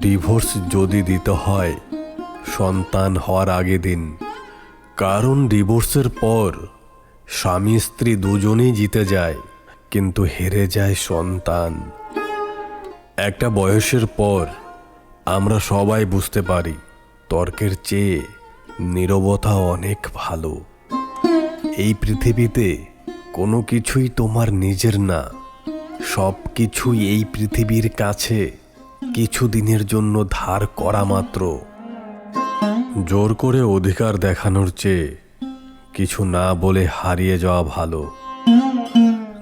Divorce যদি দিতে হয়, সন্তান হওয়ার আগে দিন। কারণ ডিভোর্সের পর স্বামী স্ত্রী দুজনেই জিতে যায়, কিন্তু হেরে যায় সন্তান। একটা বয়সের পর আমরা সবাই বুঝতে পারি, তর্কের চেয়ে নীরবতা অনেক ভালো। এই পৃথিবীতে কোনো কিছুই তোমার নিজের না সব কিছুই এই পৃথিবীর কাছে কিছু দিনের জন্য ধার করা মাত্র। জোর করে অধিকার দেখানোর চেয়ে কিছু না বলে হারিয়ে যাওয়া ভালো।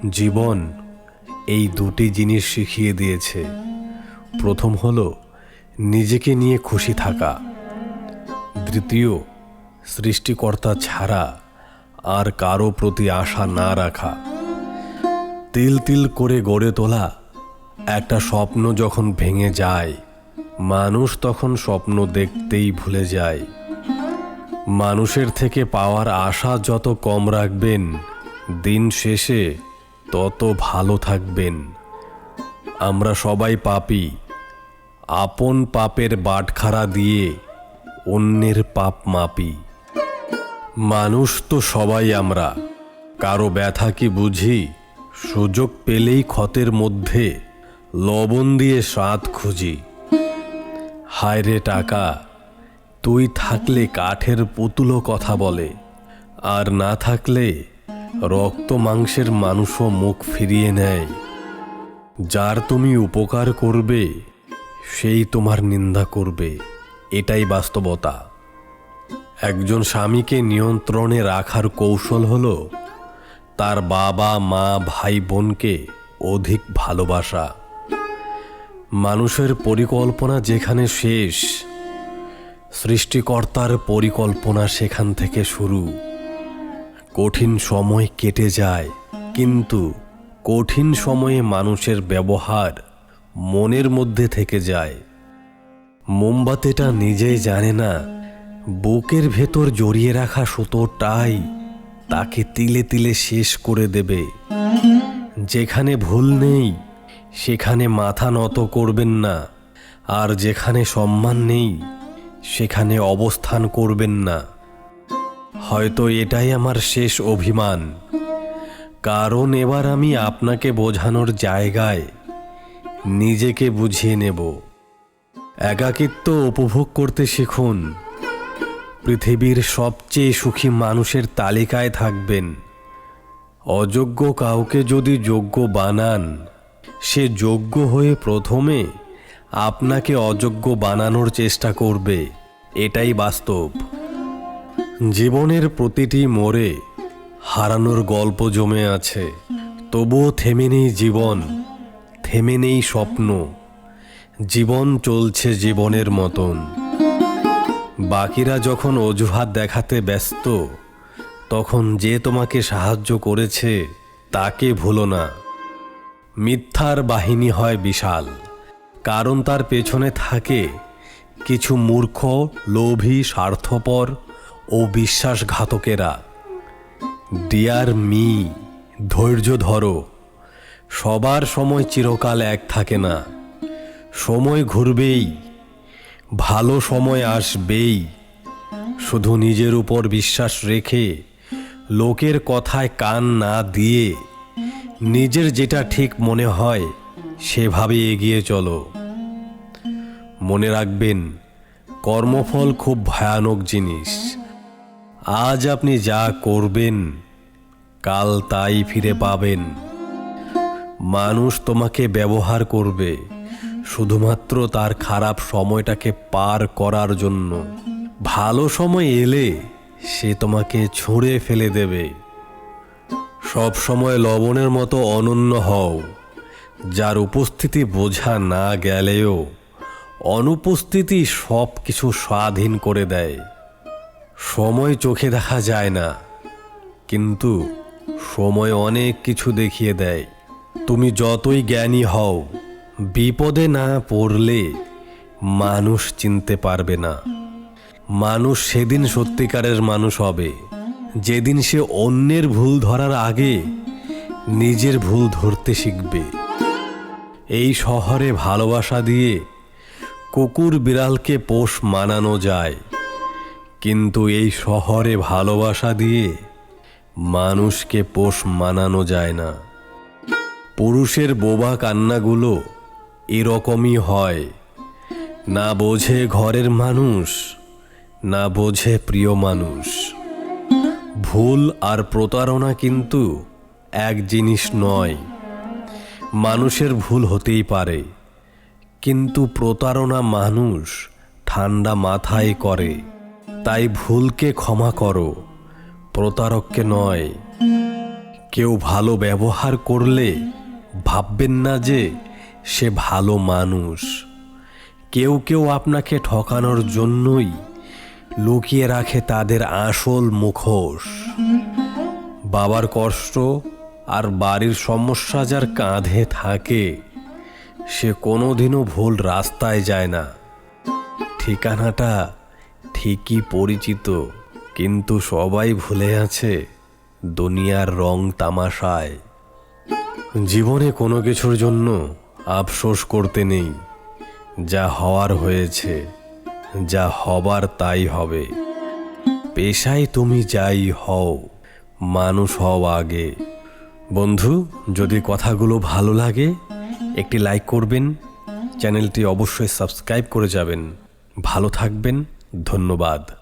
জীবন এই দুটি জিনিস শিখিয়ে দিয়েছে। প্রথম হলো, নিজেকে নিয়ে খুশি থাকা। দ্বিতীয়, সৃষ্টিকর্তা ছাড়া আর কারও প্রতি আশা না রাখা। তিল তিল করে গড়ে তোলা একটা স্বপ্ন যখন ভেঙে যায়, মানুষ তখন স্বপ্ন দেখতেই ভুলে যায়। মানুষের থেকে পাওয়ার আশা যত কম রাখবেন, দিন শেষে তত ভালো থাকবেন। আমরা সবাই পাপি। আপন পাপের বাটখারা দিয়ে অন্যের পাপ মাপি। মানুষ তো সবাই আমরা। কারও ব্যথা কি বুঝি? সুযোগ পেলেই ক্ষতের মধ্যে লবণ দিয়ে স্বাদ খুঁজি। হায় রে টাকা, তুই থাকলে কাঠের পুতুলো কথা বলে, আর না থাকলে রক্ত মাংসের মানুষও মুখ ফিরিয়ে নেয়। যার তুমি উপকার করবে, সেই তোমার নিন্দা করবে, এটাই বাস্তবতা। একজন স্বামীকে নিয়ন্ত্রণে রাখার কৌশল হলো তার বাবা, মা, ভাই, বোনকে অধিক ভালোবাসা। মানুষের পরিকল্পনা যেখানে শেষ, সৃষ্টিকর্তার পরিকল্পনা সেখান থেকে শুরু। কঠিন সময় কেটে যায়, কিন্তু কঠিন সময়ে মানুষের ব্যবহার মনের মধ্যে থেকে যায়। মোমবাতিটা নিজেই জানে না, বুকের ভেতর জড়িয়ে রাখা সুতোটাই তাকে তিলে তিলে শেষ করে দেবে। যেখানে ভুল নেই সেখানে মাথা নত করবেন না। আর যেখানে সম্মান নেই, সেখানে অবস্থান করবেন না। হয়তো এটাই আমার শেষ অভিমান। কারণ এবার আমি আপনাকে বোঝানোর জায়গায় নিজেকে বুঝিয়ে নেব। একাকিত্ব উপভোগ করতে শিখুন। পৃথিবীর সবচেয়ে সুখী মানুষের তালিকায় থাকবেন। অযোগ্য কাউকে যদি যোগ্য বানান সে যোগ্য হয়ে প্রথমে আপনাকে অযোগ্য বানানোর চেষ্টা করবে। এটাই বাস্তব। জীবনের প্রতিটি মোড়ে হারানোর গল্প জমে আছে। তবুও থেমে নেই জীবন, থেমে নেই স্বপ্ন। জীবন চলছে জীবনের মতন। বাকিরা যখন অজুহাত দেখাতে ব্যস্ত, তখন যে তোমাকে সাহায্য করেছে, তাকে ভুলো না। মিথ্যার বাহিনী হয় বিশাল, কারণ তার পেছনে থাকে কিছু মূর্খ, লোভী, স্বার্থপর ও বিশ্বাসঘাতকেরা। ডিয়ার মি, ধৈর্য ধরো, সবার সময় চিরকাল এক থাকে না, সময় ঘুরবেই, ভালো সময় আসবেই, শুধু নিজের উপর বিশ্বাস রেখে লোকের কথায় কান না দিয়ে নিজের যেটা ঠিক মনে হয়, সেভাবে এগিয়ে চলো। মনে রাখবেন, কর্মফল খুব ভয়ানক জিনিস। আজ আপনি যা করবেন, কাল তাই ফিরে পাবেন। মানুষ তোমাকে ব্যবহার করবে, শুধুমাত্র তার খারাপ সময়টাকে পার করার জন্য। ভালো সময় এলে সে তোমাকে ছুঁড়ে ফেলে দেবে। সব সময় লবণের মতো অনন্য হও, যার উপস্থিতি বোঝা না গেলেও অনুপস্থিতি সব কিছু স্বাধীন করে দেয়। সময় চোখে দেখা যায় না, কিন্তু সময় অনেক কিছু দেখিয়ে দেয়। তুমি যতই জ্ঞানী হও, বিপদে না পড়লে মানুষ চিনতে পারবে না। মানুষ সেদিন সত্যিকারের মানুষ হবে। যেদিন সে অন্যের ভুল ধরার আগে নিজের ভুল ধরতে শিখবে। এই শহরে ভালোবাসা দিয়ে কুকুর বিড়ালকে পোষ মানানো যায়। কিন্তু এই শহরে ভালোবাসা দিয়ে মানুষকে পোষ মানানো যায় না। পুরুষের বোবা কান্নাগুলো এরকমই হয়। না বোঝে ঘরের মানুষ, না বোঝে প্রিয় মানুষ। ভুল আর প্রতারণা কিন্তু এক জিনিস নয়। মানুষের ভুল হতেই পারে, কিন্তু প্রতারণা মানুষ ঠান্ডা মাথায় করে। তাই ভুলকে ক্ষমা করো, প্রতারককে নয়। কেউ ভালো ব্যবহার করলে ভাববেন না যে সে ভালো মানুষ। কেউ কেউ আপনাকে ঠকানোর জন্যই লুকিয়ে রাখে তাদের আসল মুখোশ। বাবার কষ্ট আর বাড়ির সমস্যা যার কাঁধে থাকে, সে কোনোদিনও ভুল রাস্তায় যায় না। ঠিকানাটা ঠিকই পরিচিত, কিন্তু সবাই ভুলে আছে দুনিয়ার রং তামাশায়। জীবনে কোনো কিছুর জন্য আফসোস করতে নেই, যা হওয়ার হয়েছে। যা হবার তাই হবে। পেশায় তুমি যাই হও, মানুষ হও আগে। বন্ধু, যদি কথাগুলো ভালো লাগে, একটি লাইক করবেন। চ্যানেলটি অবশ্যই সাবস্ক্রাইব করে যাবেন। ভালো থাকবেন, ধন্যবাদ।